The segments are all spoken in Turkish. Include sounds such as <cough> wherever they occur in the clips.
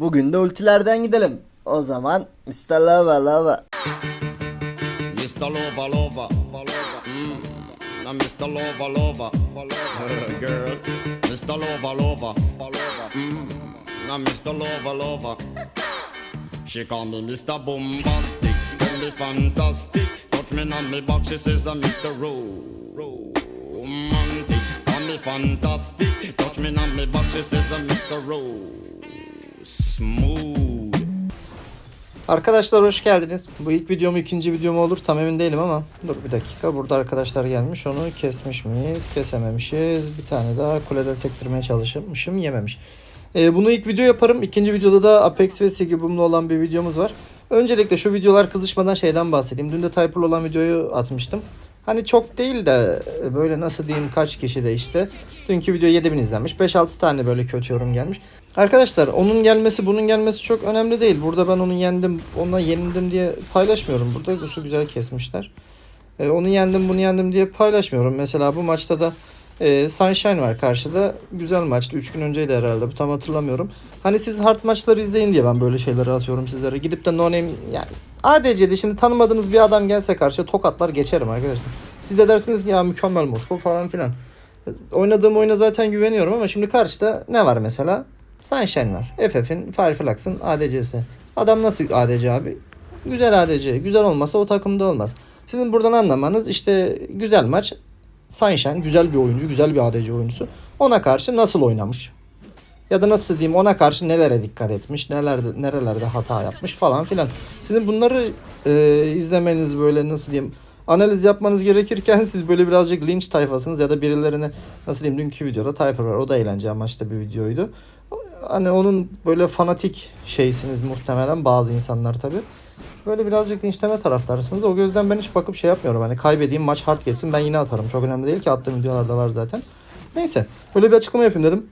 Bugün de ultilerden gidelim. O zaman Mr. Lava Lava. Mr. Lover, lover, mm. Now Mr. Lover, lover, girl. Mr. Lover, lover, mm. Now Mr. Lover, lover. She call me Mr. Bombastic, tell me fantastic. Touch me on me back, she says I'm Mr. Ro- Romantic. Call me fantastic, touch me on me back, she says I'm Mr. Ro- Smooth. Arkadaşlar hoş geldiniz. Bu ilk videom ikinci videom olur tam emin değilim ama dur bir dakika. Burada arkadaşlar gelmiş onu kesmiş miyiz? Kesememişiz. Bir tane daha kuleden sektirmeye çalışmışım yememiş. Ee, bunu ilk video yaparım. İkinci videoda da Apex ve Sigibum'la olan bir videomuz var. Öncelikle şu videolar kızışmadan şeyden bahsedeyim. Dün de Typer'la olan videoyu atmıştım. Hani çok değil de böyle nasıl diyeyim kaç kişi de işte. Dünkü video 7000 izlenmiş. 5-6 tane böyle kötü yorum gelmiş. Arkadaşlar onun gelmesi bunun gelmesi çok önemli değil. Burada ben onu yendim ona yenildim diye paylaşmıyorum. Burada Gus'u güzel kesmişler. Ee, onu yendim bunu yendim diye paylaşmıyorum. Mesela bu maçta da e, Sunshine var karşıda. Güzel maçtı. 3 gün önceydi herhalde. Bu tam hatırlamıyorum. Hani siz hard maçları izleyin diye ben böyle şeyleri atıyorum sizlere. Gidip de no name yani ADC'de şimdi tanımadığınız bir adam gelse karşıya tokatlar geçerim arkadaşlar. Siz de dersiniz ki ya mükemmel Moskova falan filan. Oynadığım oyuna zaten güveniyorum ama şimdi karşıda ne var mesela? Sunshine var. FF'in, Fireflux'ın ADC'si. Adam nasıl ADC abi? Güzel ADC. Güzel olmasa o takımda olmaz. Sizin buradan anlamanız işte güzel maç. Sunshine güzel bir oyuncu, güzel bir ADC oyuncusu. Ona karşı nasıl oynamış? Ya da nasıl diyeyim ona karşı nelere dikkat etmiş, nelerde, nerelerde hata yapmış falan filan. Sizin bunları e, izlemeniz böyle nasıl diyeyim analiz yapmanız gerekirken siz böyle birazcık linç tayfasınız ya da birilerine nasıl diyeyim dünkü videoda Typer var o da eğlence amaçlı bir videoydu. Hani onun böyle fanatik şeysiniz muhtemelen bazı insanlar tabi. Böyle birazcık linçleme taraftarısınız. O gözden ben hiç bakıp şey yapmıyorum. Hani kaybedeyim maç hard geçsin ben yine atarım. Çok önemli değil ki attığım videolarda var zaten. Neyse böyle bir açıklama yapayım dedim.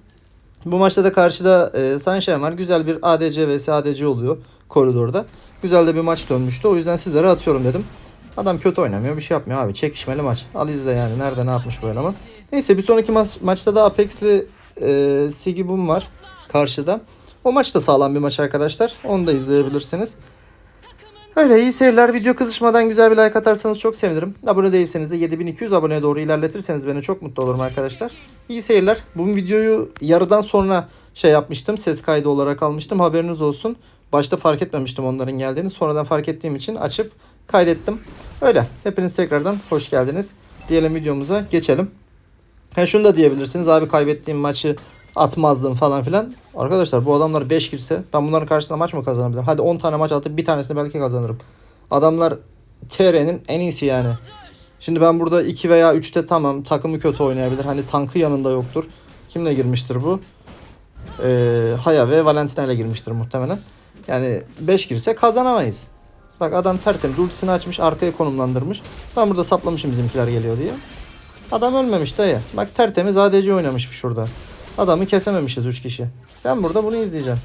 Bu maçta da karşıda e, Sunshine var. Güzel bir ADC vs ADC oluyor koridorda. Güzel de bir maç dönmüştü. O yüzden sizlere atıyorum dedim. Adam kötü oynamıyor. Bir şey yapmıyor abi. Çekişmeli maç. Al izle yani. Nerede ne yapmış bu eleman. Neyse bir sonraki maç, maçta da Apex'li e, Sigibum var karşıda. O maç da sağlam bir maç arkadaşlar. Onu da izleyebilirsiniz. Öyle iyi seyirler. Video kızışmadan güzel bir like atarsanız çok sevinirim. Abone değilseniz de 7200 aboneye doğru ilerletirseniz beni çok mutlu olurum arkadaşlar. İyi seyirler. Bu videoyu yarıdan sonra şey yapmıştım. Ses kaydı olarak almıştım. Haberiniz olsun. Başta fark etmemiştim onların geldiğini. Sonradan fark ettiğim için açıp kaydettim. Öyle. Hepiniz tekrardan hoş geldiniz. Diyelim videomuza geçelim. Ha şunu da diyebilirsiniz. Abi kaybettiğim maçı atmazdım falan filan. Arkadaşlar bu adamlar 5 girse ben bunların karşısında maç mı kazanabilirim? Hadi 10 tane maç atıp bir tanesini belki kazanırım. Adamlar TR'nin en iyisi yani. Şimdi ben burada 2 veya 3'te tamam takımı kötü oynayabilir. Hani tankı yanında yoktur. Kimle girmiştir bu? Ee, Haya ve Valentina ile girmiştir muhtemelen. Yani 5 girse kazanamayız. Bak adam tertemiz ultisini açmış arkaya konumlandırmış. Ben burada saplamışım bizimkiler geliyor diye. Adam ölmemiş dayı. Bak tertemiz ADC oynamış şurada. Adamı kesememişiz 3 kişi. Ben burada bunu izleyeceğim.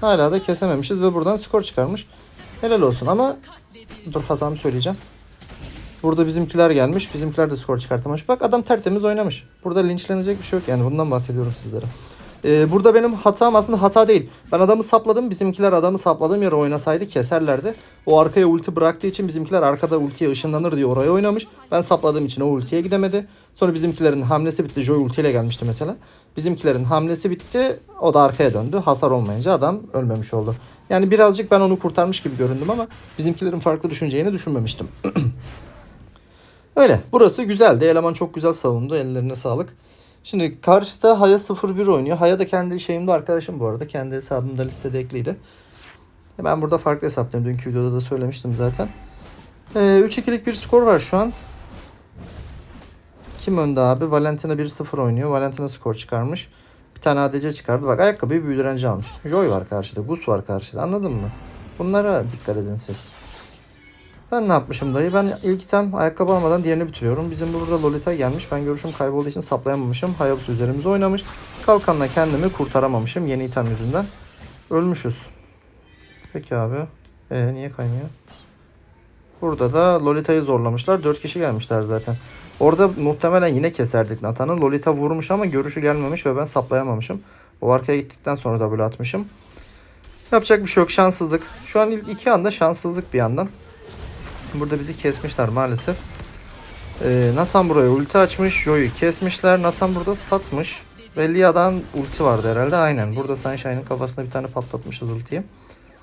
Hala da kesememişiz ve buradan skor çıkarmış. Helal olsun ama dur hatamı söyleyeceğim. Burada bizimkiler gelmiş. Bizimkiler de skor çıkartamamış. Bak adam tertemiz oynamış. Burada linçlenecek bir şey yok yani. Bundan bahsediyorum sizlere. Ee, burada benim hatam aslında hata değil. Ben adamı sapladım. Bizimkiler adamı sapladığım yere oynasaydı keserlerdi. O arkaya ulti bıraktığı için bizimkiler arkada ultiye ışınlanır diye oraya oynamış. Ben sapladığım için o ultiye gidemedi. Sonra bizimkilerin hamlesi bitti. Joy ultiyle gelmişti mesela. Bizimkilerin hamlesi bitti. O da arkaya döndü. Hasar olmayınca adam ölmemiş oldu. Yani birazcık ben onu kurtarmış gibi göründüm ama bizimkilerin farklı düşüneceğini düşünmemiştim. <clears throat> Öyle. Burası güzeldi. Eleman çok güzel savundu. Ellerine sağlık. Şimdi karşıda Haya 01 oynuyor. Haya da kendi şeyimde arkadaşım bu arada. Kendi hesabımda listede ekliydi. Ben burada farklı hesaptayım. Dünkü videoda da söylemiştim zaten. Ee, 3-2'lik bir skor var şu an. Kim önde abi? Valentina 1-0 oynuyor. Valentina skor çıkarmış. Bir tane ADC çıkardı. Bak ayakkabıyı büyüdürenci almış. Joy var karşıda. Gus var karşıda. Anladın mı? Bunlara dikkat edin siz. Ben ne yapmışım dayı? Ben ilk item ayakkabı almadan diğerini bitiriyorum. Bizim burada Lolita gelmiş. Ben görüşüm kaybolduğu için saplayamamışım. Hayabusa üzerimize oynamış. Kalkanla kendimi kurtaramamışım yeni item yüzünden. Ölmüşüz. Peki abi. Ee, niye kaymıyor? Burada da Lolita'yı zorlamışlar. 4 kişi gelmişler zaten. Orada muhtemelen yine keserdik Nathan'ı. Lolita vurmuş ama görüşü gelmemiş ve ben saplayamamışım. O arkaya gittikten sonra W atmışım. Yapacak bir şey yok. Şanssızlık. Şu an ilk iki anda şanssızlık bir yandan. Burada bizi kesmişler maalesef. Ee, Nathan buraya ulti açmış. Joy'u kesmişler. Nathan burada satmış. Ve Lia'dan ulti vardı herhalde. Aynen. Burada Sunshine'ın kafasına bir tane patlatmışız ultiyi.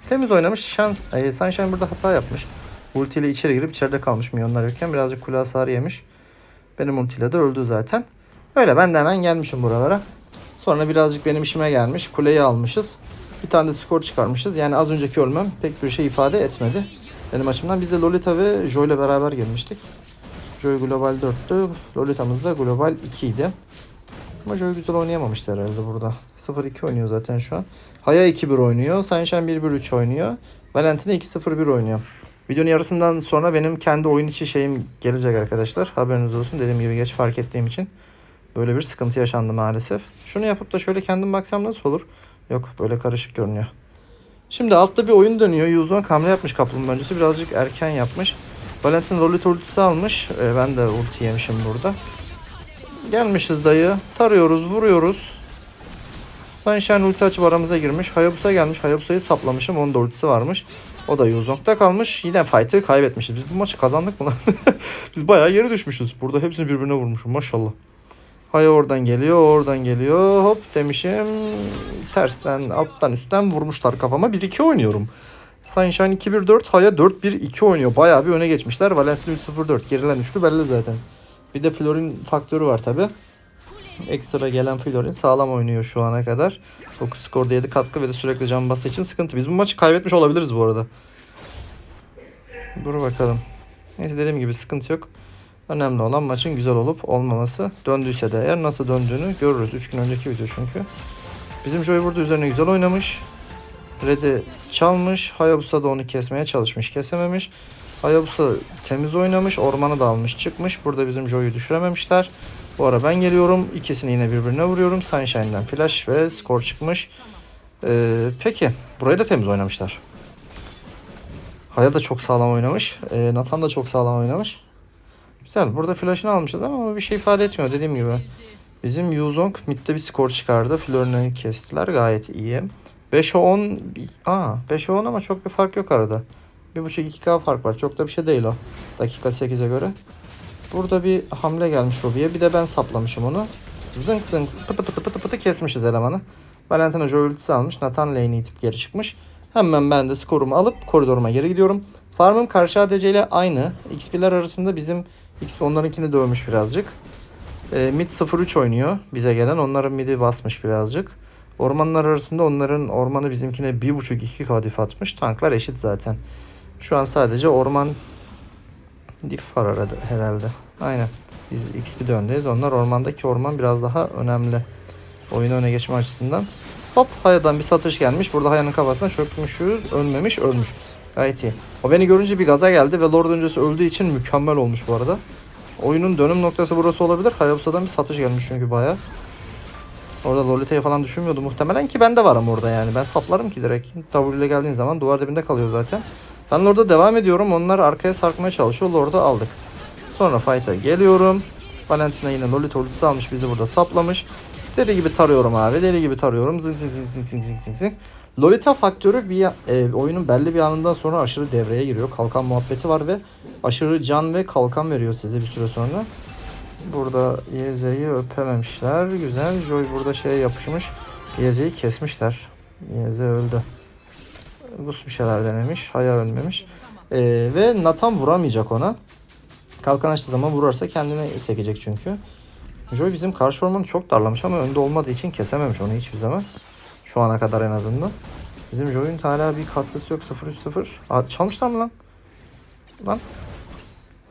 Temiz oynamış. Şans, e, Sunshine burada hata yapmış. Ultiyle içeri girip içeride kalmış milyonlar yokken. Birazcık kule hasarı yemiş. Benim ultiyle de öldü zaten. Öyle ben de hemen gelmişim buralara. Sonra birazcık benim işime gelmiş. Kuleyi almışız. Bir tane de skor çıkarmışız. Yani az önceki ölmem pek bir şey ifade etmedi. Benim açımdan biz de Lolita ve Joy ile beraber girmiştik. Joy Global 4'tü. Lolita'mız da Global 2 idi. Ama Joy güzel oynayamamıştı herhalde burada. 0-2 oynuyor zaten şu an. Haya 2-1 oynuyor. Sunshine 1-1-3 oynuyor. Valentina 2-0-1 oynuyor. Videonun yarısından sonra benim kendi oyun içi şeyim gelecek arkadaşlar. Haberiniz olsun. Dediğim gibi geç fark ettiğim için böyle bir sıkıntı yaşandı maalesef. Şunu yapıp da şöyle kendim baksam nasıl olur? Yok böyle karışık görünüyor. Şimdi altta bir oyun dönüyor. Yuzon hamle yapmış kaplumbağa öncesi. Birazcık erken yapmış. Valentin Lolita ultisi almış. Ee, ben de ulti yemişim burada. Gelmişiz dayı. Tarıyoruz, vuruyoruz. Sunshine ulti açıp aramıza girmiş. Hayabusa gelmiş. Hayabusa'yı saplamışım. Onun da ultisi varmış. O da Yuzong'da kalmış. Yine fight'ı kaybetmişiz. Biz bu maçı kazandık mı lan? <laughs> Biz bayağı geri düşmüşüz. Burada hepsini birbirine vurmuşum. Maşallah. Haya oradan geliyor, oradan geliyor. Hop demişim. Tersten, alttan, üstten vurmuşlar kafama. 1-2 oynuyorum. Sunshine 2-1-4, Haya 4-1-2 oynuyor. Bayağı bir öne geçmişler. Valentin 3-0-4. Gerilen üçlü belli zaten. Bir de Florin faktörü var tabi. Ekstra gelen Florin sağlam oynuyor şu ana kadar. 9 skorda 7 katkı ve de sürekli can bastığı için sıkıntı. Biz bu maçı kaybetmiş olabiliriz bu arada. Dur bakalım. Neyse dediğim gibi sıkıntı yok. Önemli olan maçın güzel olup olmaması. Döndüyse de eğer nasıl döndüğünü görürüz. 3 gün önceki video çünkü. Bizim Joy burada üzerine güzel oynamış. Red'i çalmış. Hayabusa da onu kesmeye çalışmış. Kesememiş. Hayabusa temiz oynamış. Ormanı da almış çıkmış. Burada bizim Joy'u düşürememişler. Bu ara ben geliyorum. İkisini yine birbirine vuruyorum. Sunshine'den flash ve skor çıkmış. Ee, peki. Burayı da temiz oynamışlar. Haya da çok sağlam oynamış. Ee, Nathan da çok sağlam oynamış. Güzel. Burada flash'ını almışız ama bir şey ifade etmiyor dediğim gibi. Bizim Yuzong midde bir skor çıkardı. Flörünü kestiler. Gayet iyi. 5'e 10 Aa 5'e 10 ama çok bir fark yok arada. 1.5-2K fark var. Çok da bir şey değil o. Dakika 8'e göre. Burada bir hamle gelmiş Robi'ye. Bir de ben saplamışım onu. Zınk zınk pıtı pıtı pıtı pıtı kesmişiz elemanı. Valentina Joy ultisi almış. Nathan lane'i itip geri çıkmış. Hemen ben de skorumu alıp koridoruma geri gidiyorum. Farmım karşı ADC ile aynı. XP'ler arasında bizim XP onlarınkini dövmüş birazcık. E, mid 0-3 oynuyor bize gelen. Onların midi basmış birazcık. Ormanlar arasında onların ormanı bizimkine 1.5-2 kadif atmış. Tanklar eşit zaten. Şu an sadece orman diff var arada herhalde. Aynen. Biz XP öndeyiz. Onlar ormandaki orman biraz daha önemli. Oyunu öne geçme açısından. Hop Haya'dan bir satış gelmiş. Burada Haya'nın kafasına çökmüşüz. Ölmemiş ölmüş. Gayet iyi. O beni görünce bir gaza geldi ve Lord öncesi öldüğü için mükemmel olmuş bu arada. Oyunun dönüm noktası burası olabilir. Hayabusa'dan bir satış gelmiş çünkü baya. Orada Lolita'yı falan düşünmüyordu muhtemelen ki ben de varım orada yani. Ben saplarım ki direkt. W ile geldiğin zaman duvar dibinde kalıyor zaten. Ben Lord'a devam ediyorum. Onlar arkaya sarkmaya çalışıyor. Lord'u aldık. Sonra fight'a geliyorum. Valentina yine Lolita ultisi almış bizi burada saplamış. Deli gibi tarıyorum abi. Deli gibi tarıyorum. Zing zing zing zing zing zing zing. Lolita faktörü bir e, oyunun belli bir anından sonra aşırı devreye giriyor. Kalkan muhabbeti var ve aşırı can ve kalkan veriyor size bir süre sonra. Burada Yeze'yi öpememişler. Güzel. Joy burada şeye yapışmış. Yeze'yi kesmişler. Yeze öldü. Gus bir şeyler denemiş. Haya ölmemiş. E, ve Nathan vuramayacak ona. Kalkan açtığı zaman vurarsa kendine sekecek çünkü. Joy bizim karşı ormanı çok darlamış ama önde olmadığı için kesememiş onu hiçbir zaman. Şu ana kadar en azından. Bizim Joy'un hala bir katkısı yok 0-3-0. Aa, çalmışlar mı lan? Lan.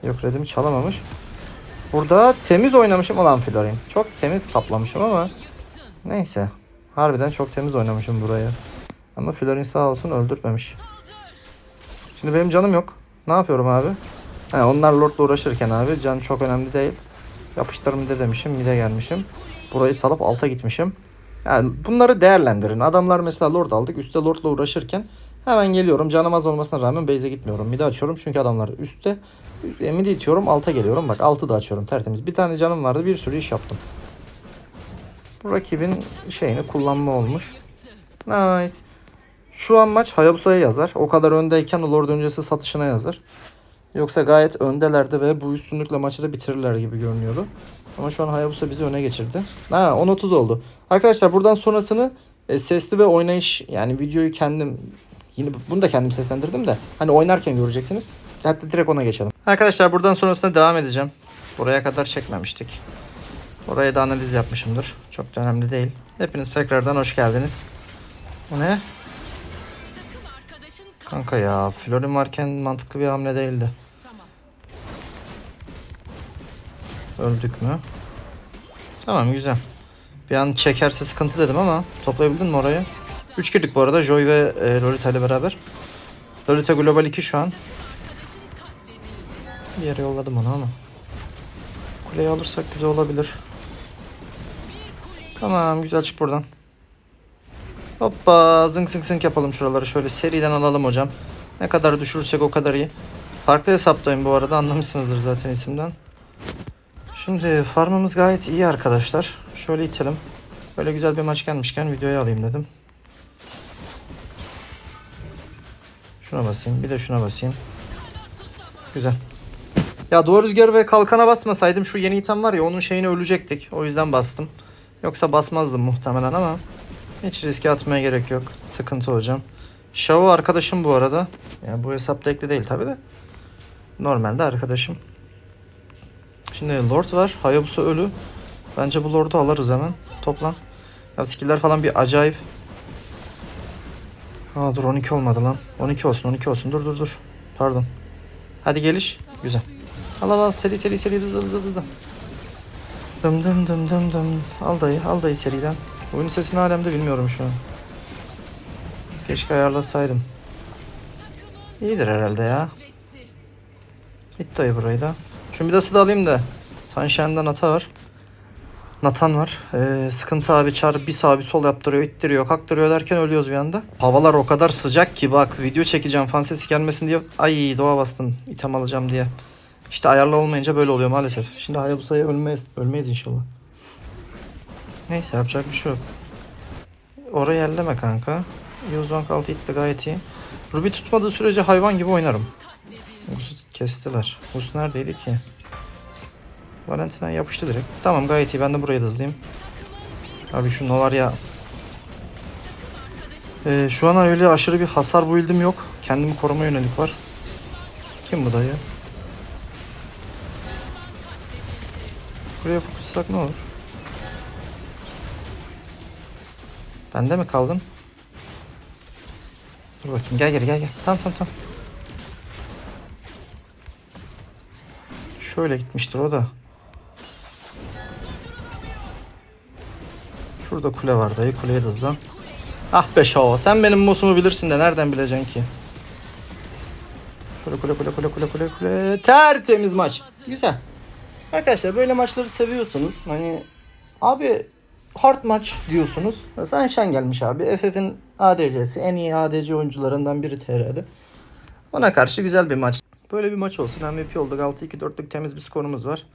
Yok Red'imi çalamamış. Burada temiz oynamışım olan Florin. Çok temiz saplamışım ama neyse. Harbiden çok temiz oynamışım burayı. Ama Florin sağ olsun öldürtmemiş. Şimdi benim canım yok. Ne yapıyorum abi? He, onlar Lord'la uğraşırken abi can çok önemli değil. Yapıştırım de demişim. Mide gelmişim. Burayı salıp alta gitmişim. Yani bunları değerlendirin. Adamlar mesela Lord aldık. Üstte Lord'la uğraşırken hemen geliyorum. Canım az olmasına rağmen base'e gitmiyorum. Mide açıyorum çünkü adamlar üstte. E, Mide itiyorum alta geliyorum. Bak altı da açıyorum tertemiz. Bir tane canım vardı bir sürü iş yaptım. rakibin şeyini kullanma olmuş. Nice. Şu an maç Hayabusa'ya yazar. O kadar öndeyken Lord öncesi satışına yazar. Yoksa gayet öndelerdi ve bu üstünlükle maçı da bitirirler gibi görünüyordu. Ama şu an Hayabusa bizi öne geçirdi. Ha 10-30 oldu. Arkadaşlar buradan sonrasını e, sesli ve oynayış yani videoyu kendim yine bunu da kendim seslendirdim de hani oynarken göreceksiniz. Hatta direkt ona geçelim. Arkadaşlar buradan sonrasında devam edeceğim. Buraya kadar çekmemiştik. Oraya da analiz yapmışımdır. Çok da önemli değil. Hepiniz tekrardan hoş geldiniz. Bu ne? Kanka ya Florin varken mantıklı bir hamle değildi. Öldük mü? Tamam güzel. Bir an çekerse sıkıntı dedim ama toplayabildin mi orayı? 3 girdik bu arada Joy ve e, Lolita ile beraber. Lolita Global 2 şu an. Bir yere yolladım onu ama. Kuleyi alırsak güzel olabilir. Tamam güzel çık buradan. Hoppa zınk zınk zınk yapalım şuraları şöyle seriden alalım hocam. Ne kadar düşürürsek o kadar iyi. Farklı hesaptayım bu arada anlamışsınızdır zaten isimden. Şimdi farmımız gayet iyi arkadaşlar. Şöyle itelim. Böyle güzel bir maç gelmişken videoya alayım dedim. Şuna basayım bir de şuna basayım. Güzel. Ya doğru rüzgar ve kalkana basmasaydım şu yeni item var ya onun şeyine ölecektik. O yüzden bastım. Yoksa basmazdım muhtemelen ama hiç riske atmaya gerek yok. Sıkıntı hocam. Shao arkadaşım bu arada. Yani bu hesapta ekli değil tabi de. Normalde arkadaşım. Şimdi Lord var. Hayabusa ölü. Bence bu Lord'u alırız hemen. Toplan. Ya skill'ler falan bir acayip. Aa dur 12 olmadı lan. 12 olsun 12 olsun. Dur dur dur. Pardon. Hadi geliş. Güzel. Al al al seri seri seri hızlı hızlı hızlı. Dım dım dım dım dım. Al dayı al dayı seriden. Oyunun sesini alemde bilmiyorum şu an. Keşke ayarlasaydım. İyidir herhalde ya. Git dayı burayı da. Şu Midas'ı da alayım da. Sunshine'dan ata var. Nathan var. Ee, sıkıntı abi çar bir sağ bir sol yaptırıyor, ittiriyor, kaktırıyor derken ölüyoruz bir anda. Havalar o kadar sıcak ki bak video çekeceğim fan sesi gelmesin diye. Ay doğa bastım item alacağım diye. İşte ayarlı olmayınca böyle oluyor maalesef. Şimdi Hayabusa'ya ölmeyiz, ölmeyiz inşallah. Neyse yapacak bir şey yok. Orayı elleme kanka. Yuzbank altı itti gayet iyi. Ruby tutmadığı sürece hayvan gibi oynarım. Gus'u kestiler. Gus neredeydi ki? Valentina yapıştı direkt. Tamam gayet iyi. Ben de burayı da hızlıyım. Abi şu var ya. Ee, şu an öyle aşırı bir hasar build'im yok. Kendimi koruma yönelik var. Kim bu dayı? Buraya fokuslasak ne olur? Bende mi kaldın? Dur bakayım gel gel gel gel. Tamam tamam tamam. Şöyle gitmiştir o da. Şurada kule var dayı. Kuleye de hızlan. Ah be Şao. Sen benim musumu bilirsin de nereden bileceksin ki? Kule kule kule kule kule kule kule. Tertemiz maç. Güzel. Arkadaşlar böyle maçları seviyorsunuz. Hani abi hard maç diyorsunuz. Sunshine gelmiş abi. FF'in ADC'si. En iyi ADC oyuncularından biri TR'de. Ona karşı güzel bir maç. Böyle bir maç olsun. MVP olduk. 6-2-4'lük temiz bir skorumuz var.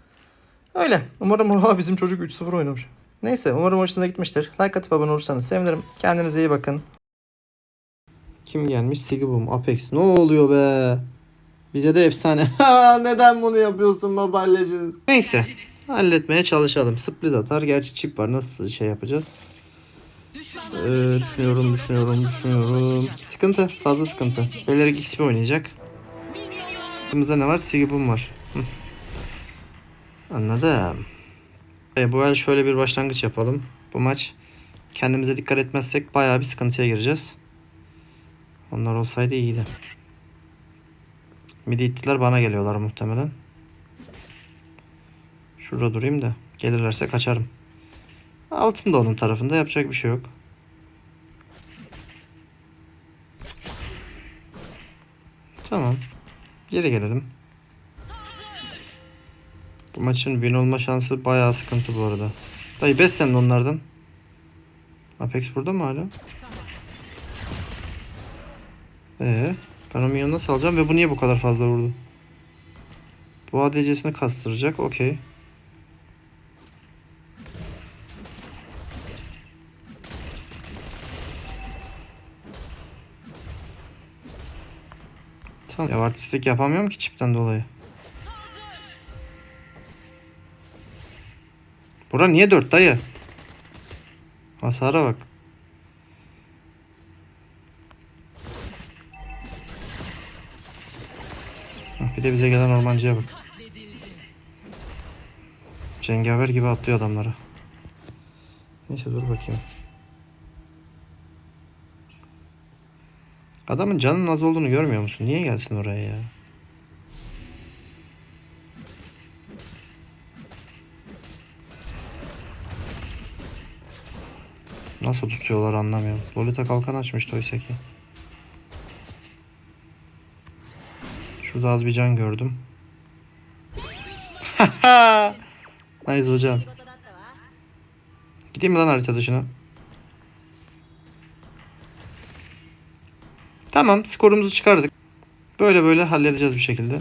Öyle. Umarım Oha bizim çocuk 3-0 oynamış. Neyse umarım hoşuna gitmiştir. Like atıp abone olursanız sevinirim. Kendinize iyi bakın. Kim gelmiş? Sigibum, Apex. Ne oluyor be? Bize de efsane. <laughs> Neden bunu yapıyorsun Mobile Legends? Neyse. Halletmeye çalışalım. Split atar. Gerçi çip var. Nasıl şey yapacağız? Ee, düşünüyorum, düşünüyorum, düşünüyorum. Sıkıntı. Fazla sıkıntı. Beleri XP oynayacak. Aklımızda ne var? Sigibum var. Anladım. E, bu el şöyle bir başlangıç yapalım. Bu maç kendimize dikkat etmezsek bayağı bir sıkıntıya gireceğiz. Onlar olsaydı iyiydi. Midi ittiler bana geliyorlar muhtemelen. Şurada durayım da gelirlerse kaçarım. Altın da onun tarafında yapacak bir şey yok. Tamam. Geri gelelim. Maçın win olma şansı bayağı sıkıntı bu arada. Dayı beslenin onlardan. Apex burada mı hala? Ee, ben onun yanına salacağım ve bu niye bu kadar fazla vurdu? Bu ADC'sini kastıracak. Okey. Tamam. Ya artistlik yapamıyorum ki çipten dolayı. Bura niye 4 dayı? Hasara bak. Hah, Bir de bize gelen ormancıya bak. Cengaver gibi atlıyor adamlara. Neyse dur bakayım. Adamın canının az olduğunu görmüyor musun? Niye gelsin oraya ya? Nasıl tutuyorlar anlamıyorum. Lolita kalkan açmıştı oysa ki. Şurada az bir can gördüm. <laughs> nice hocam. Gideyim mi lan harita dışına? Tamam skorumuzu çıkardık. Böyle böyle halledeceğiz bir şekilde.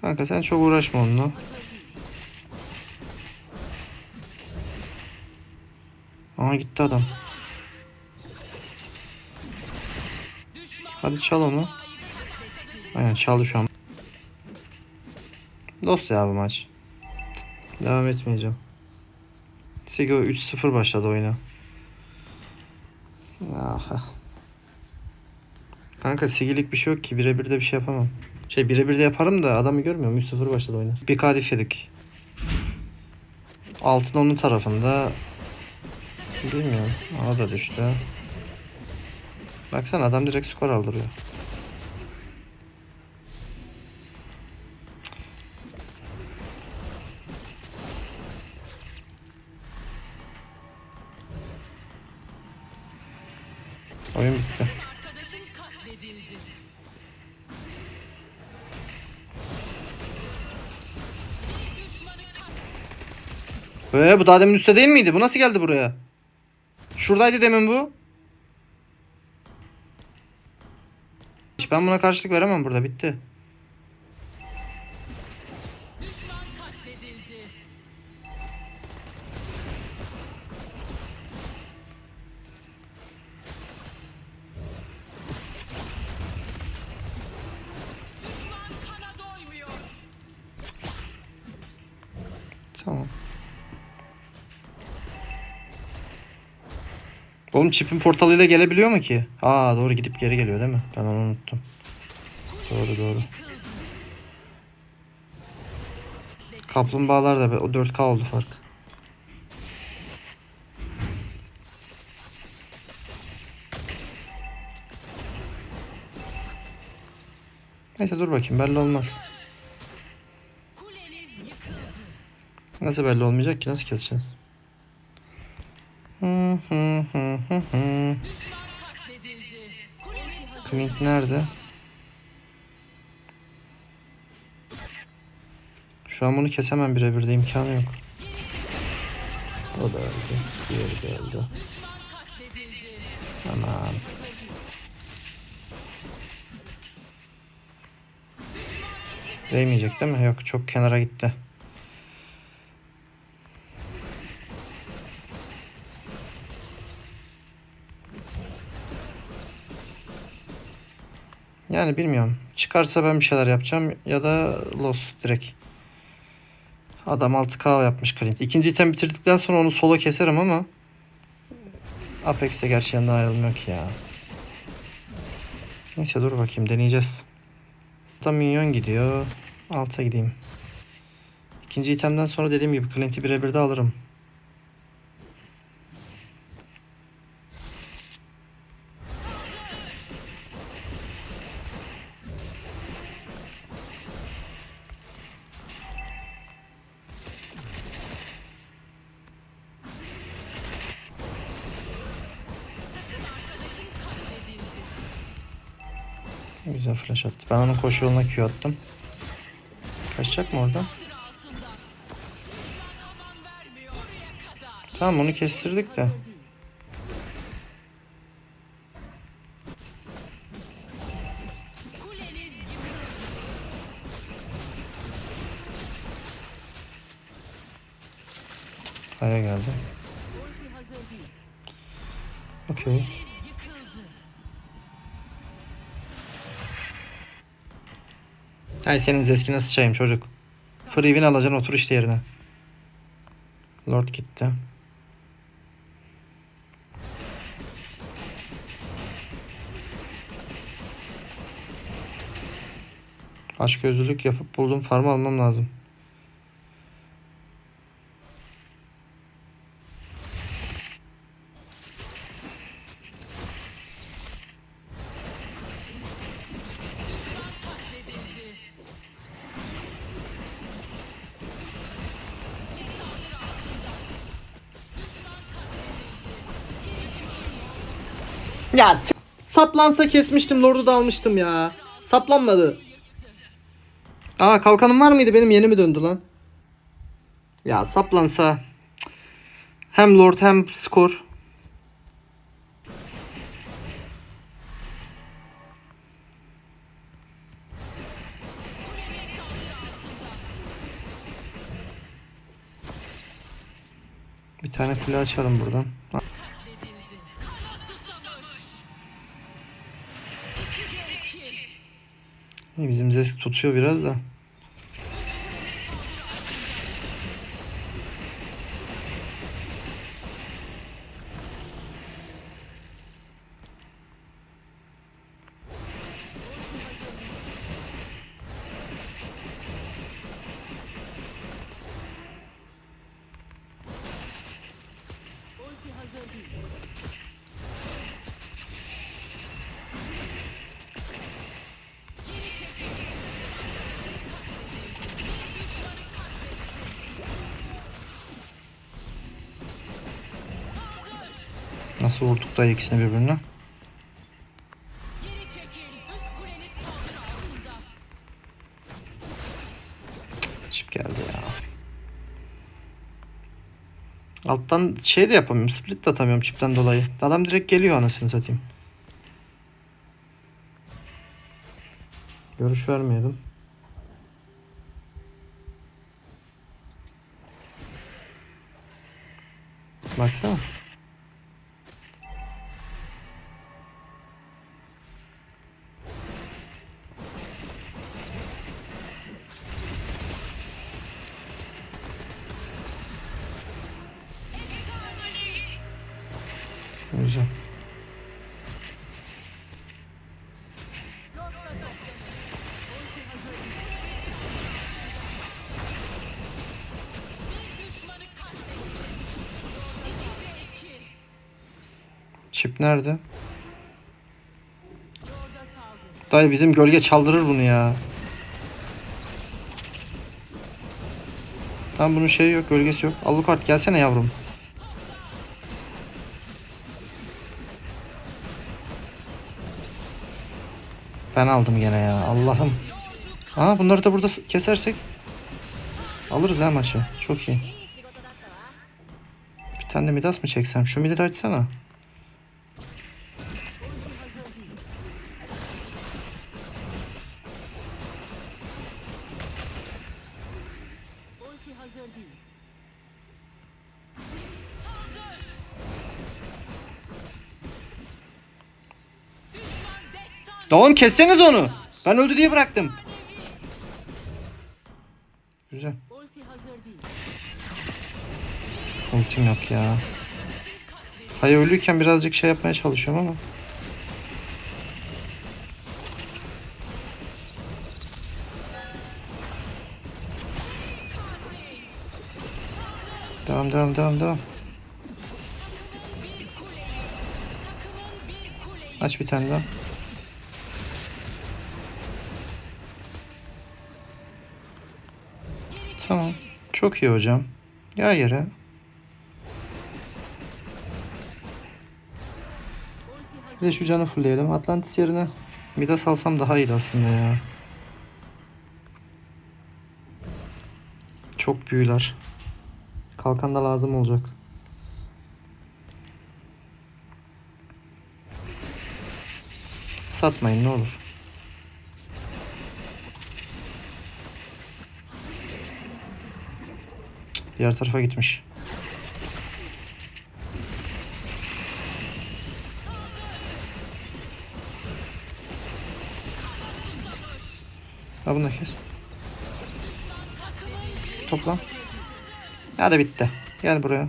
Kanka sen çok uğraşma onunla. Aha gitti adam. Hadi çal onu. Aynen çaldı şu an. Dost ya bu maç. Devam etmeyeceğim. Sigo 3-0 başladı oyuna. Ah. Kanka sigilik bir şey yok ki. Birebir de bir şey yapamam. Şey birebir de yaparım da adamı görmüyorum. 3-0 başladı oyuna. Bir kadif yedik. Altın onun tarafında. Bilmiyorum. O da düştü. Baksana adam direkt skor aldırıyor. Oyun bitti. Ee, bu daha demin üstte değil miydi? Bu nasıl geldi buraya? Şuradaydı demin bu. Ben buna karşılık veremem burada. Bitti. Oğlum çipin portalıyla gelebiliyor mu ki? Aa doğru gidip geri geliyor değil mi? Ben onu unuttum. Doğru doğru. Kaplumbağalar da be- o 4K oldu fark. Neyse dur bakayım belli olmaz. Nasıl belli olmayacak ki? Nasıl keseceğiz? Clint nerede? Şu an bunu kesemem birebir de imkanı yok. O da öldü. Diğeri de. Aman. Değmeyecek değil mi? Yok çok kenara gitti. Yani bilmiyorum. Çıkarsa ben bir şeyler yapacağım ya da loss direkt. Adam 6K yapmış Clint. İkinci item bitirdikten sonra onu solo keserim ama Apex'te gerçi yanından ayrılmıyor ki ya. Neyse dur bakayım deneyeceğiz. Altta minyon gidiyor. Alta gideyim. İkinci itemden sonra dediğim gibi Clint'i birebir de alırım. Güzel flash attı. Ben onun koşu yoluna Q attım. Kaçacak mı oradan? Tamam onu kestirdik de. Aya geldi. Okey. Ay senin zeskine sıçayım çocuk. Free win alacaksın otur işte yerine. Lord gitti. Aşk gözlülük yapıp buldum farmı almam lazım. Ya saplansa kesmiştim lordu da almıştım ya. Saplanmadı. Aa kalkanım var mıydı benim yeni mi döndü lan? Ya saplansa. Hem lord hem skor. Bir tane kule açarım buradan. Tutuyor biraz da. Nasıl vurduk da ikisini birbirine? Çip geldi ya. Alttan şey de yapamıyorum. Split de atamıyorum çipten dolayı. Adam direkt geliyor anasını satayım. Görüş vermeyelim. Baksana. Güzel. Çip nerede? Dayı bizim gölge çaldırır bunu ya. Tamam bunun şeyi yok, gölgesi yok. Alucard gelsene yavrum. Ben aldım gene ya. Allah'ım. Aa bunları da burada kesersek alırız ha maçı. Çok iyi. Bir tane de Midas mı çeksem? Şu Midas'ı açsana. Oğlum kesseniz onu. Ben öldü diye bıraktım. Güzel. Ultim yok ya. Hayır ölüyken birazcık şey yapmaya çalışıyorum ama. Devam devam devam devam. Aç bir tane daha. Tamam. Çok iyi hocam. Ya yere. Bir de şu canı fullleyelim. Atlantis yerine Midas alsam daha iyiydi aslında ya. Çok büyüler. Kalkan da lazım olacak. Satmayın ne olur. Diğer tarafa gitmiş. Ha bunu da kes. Topla. Hadi bitti. Gel buraya.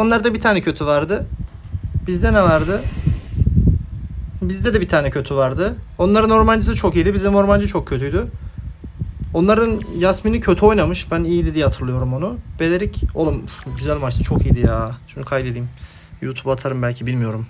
Onlarda bir tane kötü vardı. Bizde ne vardı? Bizde de bir tane kötü vardı. Onların ormancısı çok iyiydi. Bizim ormancı çok kötüydü. Onların Yasmin'i kötü oynamış. Ben iyiydi diye hatırlıyorum onu. Belerik oğlum üf, güzel maçtı. Çok iyiydi ya. Şunu kaydedeyim. YouTube'a atarım belki bilmiyorum.